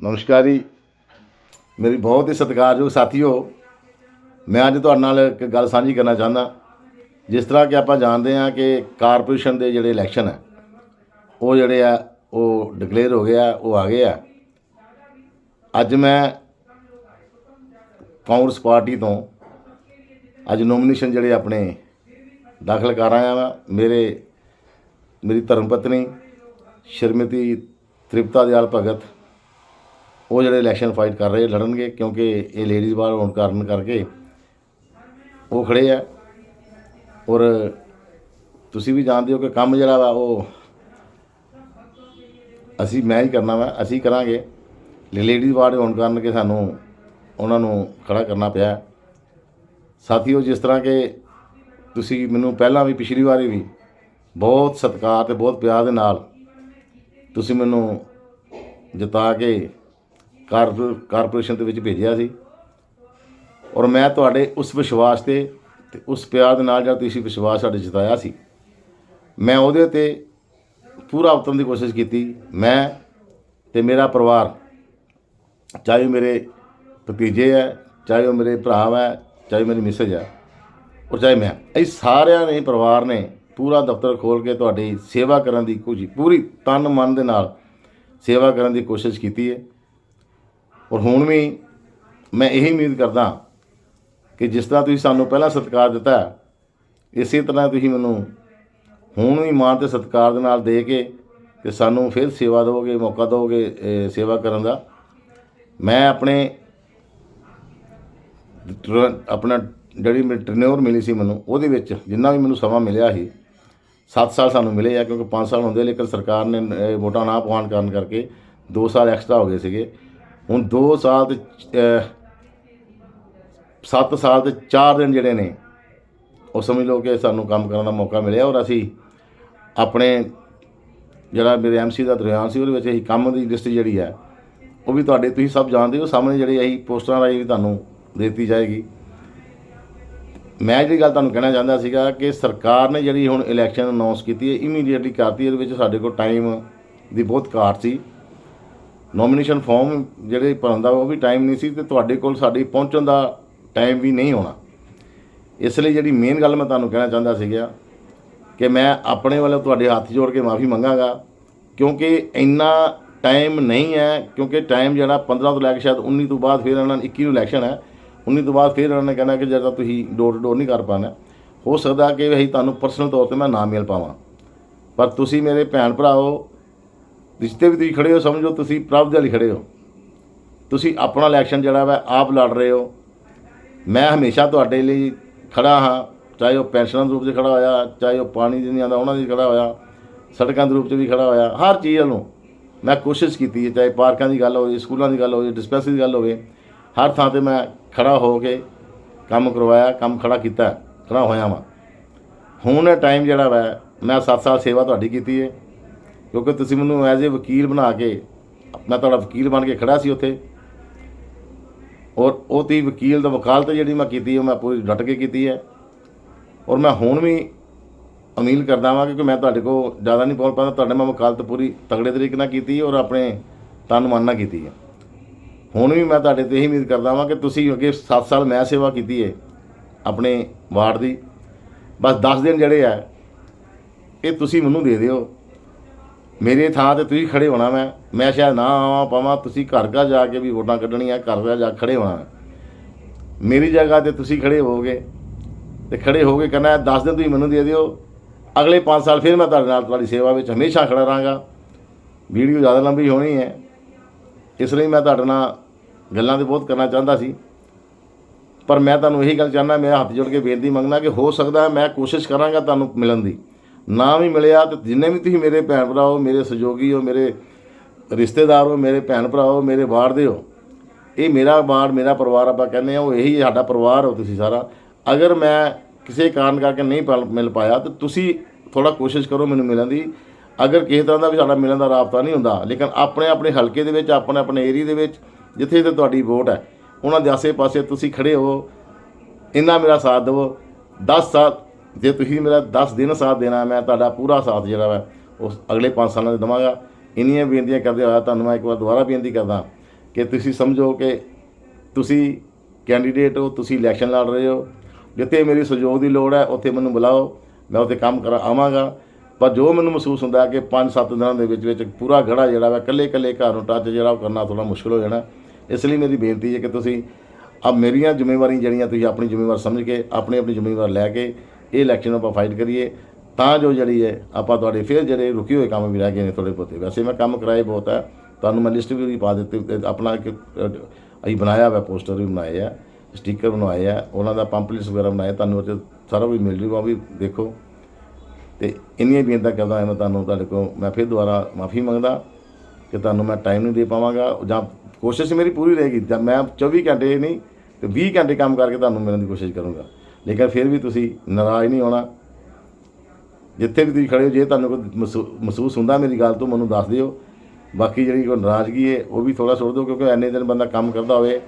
ਨਮਸਕਾਰ ਜੀ। ਮੇਰੀ ਬਹੁਤ ਹੀ ਸਤਿਕਾਰਯੋਗ ਸਾਥੀਓ, ਮੈਂ ਅੱਜ ਤੁਹਾਡੇ ਨਾਲ ਇੱਕ ਗੱਲ ਸਾਂਝੀ ਕਰਨਾ ਚਾਹੁੰਦਾ, ਜਿਸ ਤਰ੍ਹਾਂ ਕਿ ਆਪਾਂ ਜਾਣਦੇ ਹਾਂ ਕਿ ਕਾਰਪੋਰੇਸ਼ਨ ਦੇ ਜਿਹੜੇ ਇਲੈਕਸ਼ਨ ਹੈ, ਉਹ ਜਿਹੜੇ ਆ, ਉਹ ਡਿਕਲੇਅਰ ਹੋ ਗਿਆ, ਉਹ ਆ ਗਏ ਆ। ਅੱਜ ਮੈਂ ਕਾਂਗਰਸ ਪਾਰਟੀ ਤੋਂ ਅੱਜ ਨੋਮੀਨੇਸ਼ਨ ਜਿਹੜੇ ਆਪਣੇ ਦਾਖਲ ਕਰ ਆਇਆ ਵਾਂ, ਮੇਰੇ, ਮੇਰੀ ਧਰਮ ਪਤਨੀ, ਸ਼੍ਰੀਮਤੀ ਤ੍ਰਿਪਤਾ ਦਿਆਲ ਭਗਤ ਉਹ ਜਿਹੜੇ ਇਲੈਕਸ਼ਨ ਫਾਈਟ ਕਰ ਰਹੇ, ਲੜਨਗੇ, ਕਿਉਂਕਿ ਇਹ ਲੇਡੀਜ਼ ਬਾਹਰ ਹੋਣ ਕਾਰਨ ਕਰਕੇ ਉਹ ਖੜੇ ਆ। ਔਰ ਤੁਸੀਂ ਵੀ ਜਾਣਦੇ ਹੋ ਕਿ ਕੰਮ ਜਿਹੜਾ ਵਾ ਉਹ ਅਸੀਂ, ਮੈਂ ਹੀ ਕਰਨਾ ਵਾ, ਅਸੀਂ ਕਰਾਂਗੇ। ਲੇਡੀਜ਼ ਵਾਰਡ ਹੋਣ ਕਾਰਨ ਕਿ ਸਾਨੂੰ ਉਹਨਾਂ ਨੂੰ ਖੜਾ ਕਰਨਾ ਪਿਆ। ਸਾਥੀਓ, ਜਿਸ ਤਰ੍ਹਾਂ ਕਿ ਤੁਸੀਂ ਮੈਨੂੰ ਪਹਿਲਾਂ ਵੀ, ਪਿਛਲੀ ਵਾਰੀ ਵੀ ਬਹੁਤ ਸਤਿਕਾਰ ਤੇ ਬਹੁਤ ਪਿਆਰ ਦੇ ਨਾਲ ਤੁਸੀਂ ਮੈਨੂੰ ਜਿਤਾ ਕੇ ਕਾਰਪੋਰੇਸ਼ਨ ਦੇ ਵਿੱਚ ਭੇਜਿਆ ਸੀ। ਔਰ ਮੈਂ ਤੁਹਾਡੇ ਉਸ ਵਿਸ਼ਵਾਸ ਤੇ ਤੇ ਉਸ ਪਿਆਰ ਦੇ ਨਾਲ ਜਿਹੜਾ ਤੁਸੀਂ ਵਿਸ਼ਵਾਸ ਸਾਡੇ ਜਤਾਇਆ ਸੀ, ਮੈਂ ਉਹਦੇ ਤੇ ਪੂਰਾ ਉਤਰਨ ਦੀ ਕੋਸ਼ਿਸ਼ ਕੀਤੀ। ਮੈਂ ਤੇ ਮੇਰਾ ਪਰਿਵਾਰ, ਚਾਹੇ ਉਹ ਮੇਰੇ ਭਤੀਜੇ ਹੈ, ਚਾਹੇ ਉਹ ਮੇਰੇ ਭਰਾ ਹੈ, ਚਾਹੇ ਮੇਰੀ ਮਿਸਜ ਹੈ, ਔਰ ਚਾਹੇ ਮੈਂ, ਇਹ ਸਾਰਿਆਂ ਨੇ, ਪਰਿਵਾਰ ਨੇ ਪੂਰਾ ਦਫ਼ਤਰ ਖੋਲ ਕੇ ਤੁਹਾਡੀ ਸੇਵਾ ਕਰਨ ਦੀ ਕੋਸ਼ਿਸ਼, ਪੂਰੀ ਤਨ ਮਨ ਦੇ ਨਾਲ ਸੇਵਾ ਕਰਨ ਦੀ ਕੋਸ਼ਿਸ਼ ਕੀਤੀ ਹੈ। ਔਰ ਹੁਣ ਵੀ ਮੈਂ ਇਹੀ ਉਮੀਦ ਕਰਦਾ ਕਿ ਜਿਸ ਤਰ੍ਹਾਂ ਤੁਸੀਂ ਸਾਨੂੰ ਪਹਿਲਾਂ ਸਤਿਕਾਰ ਦਿੱਤਾ ਇਸੇ ਤਰ੍ਹਾਂ ਤੁਸੀਂ ਮੈਨੂੰ ਹੁਣ ਵੀ ਮਾਣ ਤੇ ਸਤਿਕਾਰ ਦੇ ਨਾਲ ਦੇ ਕੇ ਤੇ ਸਾਨੂੰ ਫਿਰ ਸੇਵਾ ਦਿਓਗੇ ਮੌਕਾ ਦਿਓਗੇ ਸੇਵਾ ਕਰਨ ਦਾ। ਮੈਂ ਆਪਣੇ ਟਰ- ਆਪਣਾ ਜਿਹੜੀ ਮੇਰੀ ਟਰਨਓਵਰ ਮਿਲੀ ਸੀ ਮੈਨੂੰ, ਉਹਦੇ ਵਿੱਚ ਜਿੰਨਾ ਵੀ ਮੈਨੂੰ ਸਮਾਂ ਮਿਲਿਆ ਸੀ 7 ਸਾਲ ਸਾਨੂੰ ਮਿਲੇ ਆ, ਕਿਉਂਕਿ 5 ਸਾਲ ਹੁੰਦੇ ਲੇਕਿਨ ਸਰਕਾਰ ਨੇ ਵੋਟਾਂ ਨਾ ਪਵਾਉਣ ਕਾਰਨ ਕਰਕੇ 2 ਸਾਲ ਐਕਸਟਰਾ ਹੋ ਗਏ ਸੀਗੇ। ਹੁਣ 2 ਸਾਲ ਤੇ 7 ਸਾਲ ਤੇ 4 ਦਿਨ ਜਿਹੜੇ ਨੇ, ਉਹ ਸਮਝ ਲਓ ਕਿ ਸਾਨੂੰ ਕੰਮ ਕਰਨ ਦਾ ਮੌਕਾ ਮਿਲਿਆ ਔਰ ਅਸੀਂ ਆਪਣੇ ਜਿਹੜਾ ਮੇਰੇ ਐਮਸੀ ਦਾ ਦਰਮਿਆਨ ਸੀ, ਉਹਦੇ ਵਿੱਚ ਅਸੀਂ ਕੰਮ ਦੀ ਲਿਸਟ ਜਿਹੜੀ ਹੈ, ਉਹ ਵੀ ਤੁਹਾਡੇ ਤੁਸੀਂ ਸਭ ਜਾਣਦੇ ਹੋ। ਸਾਹਮਣੇ ਜਿਹੜੀ ਅਸੀਂ ਪੋਸਟਰਾਂ ਰਾਹੀਂ ਵੀ ਤੁਹਾਨੂੰ ਦਿੱਤੀ ਜਾਏਗੀ। ਮੈਂ ਜਿਹੜੀ ਗੱਲ ਤੁਹਾਨੂੰ ਕਹਿਣਾ ਚਾਹੁੰਦਾ ਸੀਗਾ ਕਿ ਸਰਕਾਰ ਨੇ ਜਿਹੜੀ ਹੁਣ ਇਲੈਕਸ਼ਨ ਅਨਾਉਂਸ ਕੀਤੀ ਹੈ ਇਮੀਡੀਏਟਲੀ ਕਰਤੀ ਇਹਦੇ ਵਿੱਚ ਸਾਡੇ ਕੋਲ ਟਾਈਮ ਦੀ ਬਹੁਤ ਘਾਟ ਸੀ। ਨੋਮੀਨੇਸ਼ਨ ਫਾਰਮ ਜਿਹੜੇ ਭਰਨ ਦਾ ਉਹ ਵੀ ਟਾਈਮ ਨਹੀਂ ਸੀ ਤੇ ਤੁਹਾਡੇ ਕੋਲ ਸਾਡੀ ਪਹੁੰਚਣ ਦਾ ਟਾਈਮ ਵੀ ਨਹੀਂ ਹੋਣਾ। ਇਸ ਲਈ ਜਿਹੜੀ ਮੇਨ ਗੱਲ ਮੈਂ ਤੁਹਾਨੂੰ ਕਹਿਣਾ ਚਾਹੁੰਦਾ ਸੀਗਾ ਕਿ ਮੈਂ ਆਪਣੇ ਵੱਲੋਂ ਤੁਹਾਡੇ ਹੱਥ ਜੋੜ ਕੇ ਮਾਫੀ ਮੰਗਾਂਗਾ, ਕਿਉਂਕਿ ਇੰਨਾ ਟਾਈਮ ਨਹੀਂ ਹੈ, ਕਿਉਂਕਿ ਟਾਈਮ ਜਿਹੜਾ 15 ਤੋਂ ਲੈ ਕੇ ਸ਼ਾਇਦ 19 ਤੋਂ ਬਾਅਦ ਫਿਰ ਇਹਨਾਂ ਨੇ 21 ਨੂੰ ਇਲੈਕਸ਼ਨ ਹੈ 19 ਤੋਂ ਬਾਅਦ ਫਿਰ ਇਹਨਾਂ ਨੇ ਕਹਿਣਾ ਕਿ ਜਦੋਂ ਤੁਸੀਂ ਡੋਰ ਟੂ ਡੋਰ ਨਹੀਂ ਕਰ ਪਾਣਾ ਹੋ ਸਕਦਾ ਕਿ ਅਸੀਂ ਤੁਹਾਨੂੰ ਪਰਸਨਲ ਤੌਰ ਤੇ ਮੈਂ ਨਾ ਮਿਲ ਪਾਵਾਂ। ਪਰ ਤੁਸੀਂ ਮੇਰੇ ਭੈਣ ਭਰਾਓ ਰਿਸ਼ਤੇ ਵੀ ਤੁਸੀਂ ਖੜੇ ਹੋ, ਸਮਝੋ ਤੁਸੀਂ ਪ੍ਰਭ ਦੇ ਲਈ ਖੜੇ ਹੋ। ਤੁਸੀਂ ਆਪਣਾ ਇਲੈਕਸ਼ਨ ਜਿਹੜਾ ਵਾ, ਆਪ ਲੜ ਰਹੇ ਹੋ। ਮੈਂ ਹਮੇਸ਼ਾ ਤੁਹਾਡੇ ਲਈ ਖੜਾ ਹਾਂ, ਚਾਹੇ ਉਹ ਪੈਨਸ਼ਨਾਂ ਦੇ ਰੂਪ 'ਚ ਖੜਾ ਹੋਇਆ, ਚਾਹੇ ਉਹ ਪਾਣੀ ਦੀ ਨਹੀਂ ਆਉਂਦਾ ਉਹਨਾਂ ਦੀ ਖੜਾ ਹੋਇਆ, ਸੜਕਾਂ ਦੇ ਰੂਪ 'ਚ ਵੀ ਖੜਾ ਹੋਇਆ, ਹਰ ਚੀਜ਼ ਵੱਲੋਂ ਮੈਂ ਕੋਸ਼ਿਸ਼ ਕੀਤੀ ਹੈ, ਚਾਹੇ ਪਾਰਕਾਂ ਦੀ ਗੱਲ ਹੋਵੇ, ਸਕੂਲਾਂ ਦੀ ਗੱਲ ਹੋਵੇ, ਡਿਸਪੈਂਸਰੀ ਦੀ ਗੱਲ ਹੋਵੇ, ਹਰ ਥਾਂ ਤੇ ਮੈਂ ਖੜਾ ਹੋ ਕੇ ਕੰਮ ਕਰਵਾਇਆ, ਕੰਮ ਖੜਾ ਕੀਤਾ, ਖੜਾ ਹੋਇਆ ਵਾਂ। ਹੁਣ ਟਾਈਮ ਜਿਹੜਾ ਵਾ, ਮੈਂ 7 ਸਾਲ ਸੇਵਾ ਤੁਹਾਡੀ ਕੀਤੀ ਹੈ। ਕਿਉਂਕਿ ਤੁਸੀਂ ਮੈਨੂੰ ਐਜ਼ ਅ ਵਕੀਲ ਬਣਾ ਕੇ, ਮੈਂ ਤੁਹਾਡਾ ਵਕੀਲ ਬਣ ਕੇ ਖੜਾ ਸੀ ਉੱਥੇ। ਔਰ ਉਹ ਤੀ ਵਕੀਲ ਦਾ ਵਕਾਲਤ ਜਿਹੜੀ ਮੈਂ ਕੀਤੀ ਉਹ ਮੈਂ ਪੂਰੀ ਡਟ ਕੇ ਕੀਤੀ ਹੈ ਔਰ ਮੈਂ ਹੁਣ ਵੀ ਉਮੀਦ ਕਰਦਾ ਹਾਂ ਕਿਉਂਕਿ ਮੈਂ ਤੁਹਾਡੇ ਕੋਲ ਜ਼ਿਆਦਾ ਨਹੀਂ ਬੋਲ ਪਾਉਂਦਾ। ਤੁਹਾਡੇ ਮੈਂ ਵਕਾਲਤ ਪੂਰੀ ਤਗੜੇ ਤਰੀਕੇ ਨਾਲ ਕੀਤੀ ਔਰ ਆਪਣੇ ਤਨ ਮਨ ਨਾਲ ਕੀਤੀ ਹੈ ਹੁਣ ਵੀ ਮੈਂ ਤੁਹਾਡੇ ਤੇ ਇਹੀ ਉਮੀਦ ਕਰਦਾ ਹਾਂ ਕਿ ਤੁਸੀਂ ਅੱਗੇ 7 ਸਾਲ ਮੈਂ ਸੇਵਾ ਕੀਤੀ ਹੈ ਆਪਣੇ ਵਾਰਡ ਦੀ। ਬਸ 10 ਦਿਨ ਜਿਹੜੇ ਆ, ਇਹ ਤੁਸੀਂ ਮੈਨੂੰ ਦੇ ਦਿਓ। ਮੇਰੇ ਥਾਂ ਤੇ ਤੁਸੀਂ ਖੜੇ ਹੋਣਾ ਮੈਂ ਮੈਂ ਸ਼ਾਇਦ ਨਾ ਆਵਾਂ ਪਾਵਾਂ ਤੁਸੀਂ ਘਰ ਘਰ ਜਾ ਕੇ ਵੀ ਵੋਟਾਂ ਕੱਢਣੀਆਂ, ਘਰ ਘਰ ਜਾ ਕੇ ਖੜੇ ਹੋਣਾ। ਮੇਰੀ ਜਗ੍ਹਾ ਤੇ ਤੁਸੀਂ ਖੜੇ ਹੋਵੋਗੇ। ਤੇ ਖੜੇ ਹੋ ਕੇ ਕਹਿੰਦਾ 10 ਦਿਨ ਤੁਸੀਂ ਮੈਨੂੰ ਦੇ ਦਿਓ। ਅਗਲੇ 5 ਸਾਲ ਫਿਰ ਮੈਂ ਤੁਹਾਡੇ ਨਾਲ ਤੁਹਾਡੀ ਸੇਵਾ ਵਿੱਚ ਹਮੇਸ਼ਾ ਖੜਾ ਰਹਾਂਗਾ। ਵੀਡੀਓ ਜ਼ਿਆਦਾ ਲੰਬੀ ਹੋਣੀ ਹੈ। ਇਸ ਲਈ ਮੈਂ ਤੁਹਾਡੇ ਨਾਲ ਗੱਲਾਂ ਤੇ ਬਹੁਤ ਕਰਨਾ ਚਾਹੁੰਦਾ ਸੀ। ਪਰ ਮੈਂ ਤੁਹਾਨੂੰ ਇਹੀ ਗੱਲ ਚਾਹੁੰਦਾ, ਮੈਂ ਹੱਥ ਜੋੜ ਕੇ ਬੇਨਤੀ ਮੰਗਣਾ ਕਿ ਹੋ ਸਕਦਾ ਮੈਂ ਕੋਸ਼ਿਸ਼ ਕਰਾਂਗਾ ਤੁਹਾਨੂੰ ਮਿਲਣ ਦੀ। ਨਾ ਵੀ ਮਿਲਿਆ ਤੇ ਜਿੰਨੇ ਵੀ ਤੁਸੀਂ ਮੇਰੇ ਭੈਣ ਭਰਾ ਹੋ, ਮੇਰੇ ਸਹਿਯੋਗੀ ਹੋ, ਮੇਰੇ ਰਿਸ਼ਤੇਦਾਰ ਹੋ, ਮੇਰੇ ਭੈਣ ਭਰਾ ਹੋ, ਮੇਰੇ ਬਾੜ ਦੇ ਹੋ, ਇਹ ਮੇਰਾ ਬਾੜ ਮੇਰਾ ਪਰਿਵਾਰ ਆਪਾਂ ਕਹਿੰਦੇ ਆ ਉਹ ਇਹੀ ਸਾਡਾ ਪਰਿਵਾਰ ਹੋ ਤੁਸੀਂ ਸਾਰਾ। ਅਗਰ ਮੈਂ ਕਿਸੇ ਕਾਰਨ ਕਰਕੇ ਨਹੀਂ ਪਲ- ਮਿਲ ਪਾਇਆ ਤੇ ਤੁਸੀਂ ਥੋੜਾ ਕੋਸ਼ਿਸ਼ ਕਰੋ ਮੈਨੂੰ ਮਿਲਣ ਦੀ। ਅਗਰ ਕਿਸੇ ਤਰ੍ਹਾਂ ਦਾ ਵੀ ਸਾਡਾ ਮਿਲਣ ਦਾ ਰਾਬਤਾ ਨਹੀਂ ਹੁੰਦਾ, ਲੇਕਿਨ ਆਪਣੇ ਆਪਣੇ ਹਲਕੇ ਦੇ ਵਿੱਚ, ਆਪਣੇ ਆਪਣੇ ਏਰੀਆ ਦੇ ਵਿੱਚ, ਜਿੱਥੇ ਤੇ ਤੁਹਾਡੀ ਵੋਟ ਹੈ, ਉਹਨਾਂ ਦੇ ਆਸੇ-ਪਾਸੇ ਤੁਸੀਂ ਖੜੇ ਹੋ, ਇੰਨਾ ਮੇਰਾ ਸਾਥ ਦਿਵੋ 10 ਸਾਲ ਜੇ ਤੁਸੀਂ ਮੇਰਾ 10 ਦਿਨ ਸਾਥ ਦੇਣਾ, ਮੈਂ ਤੁਹਾਡਾ ਪੂਰਾ ਸਾਥ ਜਿਹੜਾ ਵਾ, ਉਸ ਅਗਲੇ 5 ਸਾਲਾਂ ਦੇ ਦੇਵਾਂਗਾ। ਇੰਨੀਆਂ ਬੇਨਤੀਆਂ ਕਰਦੇ ਹੋਇਆ ਤੁਹਾਨੂੰ ਮੈਂ ਇੱਕ ਵਾਰ ਦੁਬਾਰਾ ਬੇਨਤੀ ਕਰਦਾ ਕਿ ਤੁਸੀਂ ਸਮਝੋ ਕਿ ਤੁਸੀਂ ਕੈਂਡੀਡੇਟ ਹੋ, ਤੁਸੀਂ ਇਲੈਕਸ਼ਨ ਲੜ ਰਹੇ ਹੋ। ਜਿੱਥੇ ਮੇਰੀ ਸਹਿਯੋਗ ਦੀ ਲੋੜ ਹੈ, ਉੱਥੇ ਮੈਨੂੰ ਬੁਲਾਓ, ਮੈਂ ਉੱਥੇ ਕੰਮ ਕਰਾ, ਆਵਾਂਗਾ। ਪਰ ਜੋ ਮੈਨੂੰ ਮਹਿਸੂਸ ਹੁੰਦਾ ਕਿ 5-7 ਦਿਨਾਂ ਦੇ ਵਿੱਚ ਵਿੱਚ ਪੂਰਾ ਗੜਾ ਜਿਹੜਾ ਵਾ ਇਕੱਲੇ ਇਕੱਲੇ ਘਰ ਨੂੰ ਟੱਚ ਜਿਹੜਾ ਉਹ ਕਰਨਾ ਥੋੜਾ ਮੁਸ਼ਕਲ ਹੋ ਜਾਣਾ। ਇਸ ਲਈ ਮੇਰੀ ਬੇਨਤੀ ਹੈ ਕਿ ਤੁਸੀਂ ਆ ਮੇਰੀਆਂ ਜ਼ਿੰਮੇਵਾਰੀਆਂ ਜਿਹੜੀਆਂ ਤੁਸੀਂ ਆਪਣੀ ਜ਼ਿੰਮੇਵਾਰ ਸਮਝ ਕੇ ਆਪਣੀ ਆਪਣੀ ਜ਼ਿੰਮੇਵਾਰ ਲੈ ਕੇ ਇਹ ਇਲੈਕਸ਼ਨ ਆਪਾਂ ਫਾਈਟ ਕਰੀਏ, ਤਾਂ ਜੋ ਜਿਹੜੀ ਹੈ, ਆਪਾਂ ਤੁਹਾਡੇ ਫਿਰ ਜਿਹੜੇ ਰੁਕੇ ਹੋਏ ਕੰਮ ਵੀ ਰਹਿ ਗਏ ਨੇ ਥੋੜੇ ਬਹੁਤੇ ਵੈਸੇ ਮੈਂ ਕੰਮ ਕਰਾਏ ਬਹੁਤ ਹੈ ਤੁਹਾਨੂੰ ਮੈਂ ਲਿਸਟ ਵੀ ਪਾ ਦਿੱਤੀ, ਤੇ ਆਪਣਾ ਇੱਕ ਅਸੀਂ ਬਣਾਇਆ ਹੋਇਆ ਪੋਸਟਰ ਵੀ ਬਣਾਏ ਆ ਸਟicker ਬਣਵਾਏ ਆ, ਉਹਨਾਂ ਦਾ ਪੰਪਲੇਟਸ ਵਗੈਰਾ ਬਣਾਏ, ਤੁਹਾਨੂੰ ਉਹ 'ਚ ਸਾਰਾ ਵੀ ਮਿਲ ਜੂਗਾ, ਉਹ ਵੀ ਦੇਖੋ। ਤੇ ਇੰਨੀਆਂ ਬੇਨਤੀਆਂ ਕਰਦਾ ਹਾਂ ਮੈਂ ਤੁਹਾਨੂੰ ਤੁਹਾਡੇ ਕੋਲ, ਮੈਂ ਫਿਰ ਦੁਬਾਰਾ ਮਾਫੀ ਮੰਗਦਾ ਕਿ ਤੁਹਾਨੂੰ ਮੈਂ ਟਾਈਮ ਨਹੀਂ ਦੇ ਪਾਵਾਂਗਾ, ਜਾਂ ਕੋਸ਼ਿਸ਼ ਮੇਰੀ ਪੂਰੀ ਰਹੇਗੀ ਜਦ ਮੈਂ 24 ਘੰਟੇ ਨਹੀਂ, ਤੇ 20 ਘੰਟੇ ਕੰਮ ਕਰਕੇ ਤੁਹਾਨੂੰ ਮਿਲਣ ਦੀ ਕੋਸ਼ਿਸ਼ ਕਰੂੰਗਾ। ਲੇਕਿਨ ਫਿਰ ਵੀ ਤੁਸੀਂ ਨਾਰਾਜ਼ ਨਹੀਂ ਹੋਣਾ। ਜਿੱਥੇ ਵੀ ਤੁਸੀਂ ਖੜੇ ਹੋ, ਜੇ ਤੁਹਾਨੂੰ ਕੋਈ ਮਹਿਸੂ- ਮਹਿਸੂਸ ਹੁੰਦਾ ਮੇਰੀ ਗੱਲ ਤੋਂ, ਮੈਨੂੰ ਦੱਸ ਦਿਓ। ਬਾਕੀ ਜਿਹੜੀ ਕੋਈ ਨਾਰਾਜ਼ਗੀ ਹੈ, ਉਹ ਵੀ ਥੋੜਾ ਛੋੜ ਦਿਓ, ਕਿਉਂਕਿ ਐਨੇ ਦਿਨ ਬੰਦਾ ਕੰਮ ਕਰਦਾ ਹੋਵੇ,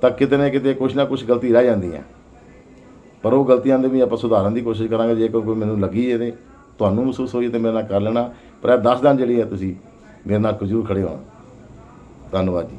ਤਾਂ ਕਿਤੇ ਨਾ ਕਿਤੇ ਕੁਛ ਨਾ ਕੁਛ ਗਲਤੀ ਰਹਿ ਜਾਂਦੀ ਹੈ। ਪਰ ਉਹ ਗਲਤੀਆਂ ਦੇ ਵੀ ਆਪਾਂ ਸੁਧਾਰਨ ਦੀ ਕੋਸ਼ਿਸ਼ ਕਰਾਂਗੇ, ਜੇ ਕੋਈ ਕੋਈ ਮੈਨੂੰ ਲੱਗੀ ਹੈ ਇਹਦੇ, ਤੁਹਾਨੂੰ ਮਹਿਸੂਸ ਹੋਈ ਤੇ ਮੇਰੇ ਨਾਲ ਕਰ ਲੈਣਾ। ਪਰ ਇਹ 10 ਦਿਨ ਜਿਹੜੀ ਹੈ ਤੁਸੀਂ ਮੇਰੇ ਨਾਲ ਜ਼ਰੂਰ ਖੜੇ ਹੋਣਾ। ਧੰਨਵਾਦ ਜੀ।